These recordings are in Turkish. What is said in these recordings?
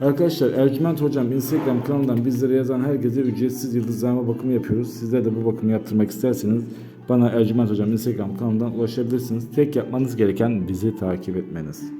Arkadaşlar Ercüment Hocam Instagram kanalından bizlere yazan herkese ücretsiz yıldızlama bakımı yapıyoruz. Sizler de bu bakımı yaptırmak isterseniz bana Ercüment Hocam Instagram kanalından ulaşabilirsiniz. Tek yapmanız gereken bizi takip etmeniz.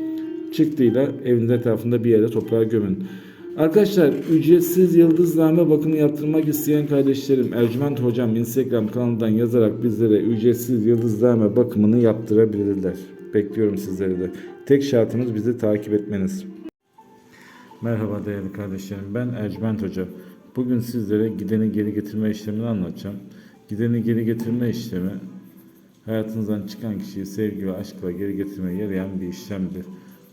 çıktıyla evinizin etrafında bir yere toprağa gömün. Arkadaşlar ücretsiz yıldızname bakımı yaptırmak isteyen kardeşlerim Ercüment Hocam Instagram kanalından yazarak bizlere ücretsiz yıldızname bakımını yaptırabilirler. Bekliyorum sizleri de. Tek şartımız bizi takip etmeniz. Merhaba değerli kardeşlerim. Ben Ercüment Hoca. Bugün sizlere gideni geri getirme işlemini anlatacağım. Gideni geri getirme işlemi hayatınızdan çıkan kişiyi sevgi ve aşkla geri getirmeye yarayan bir işlemdir.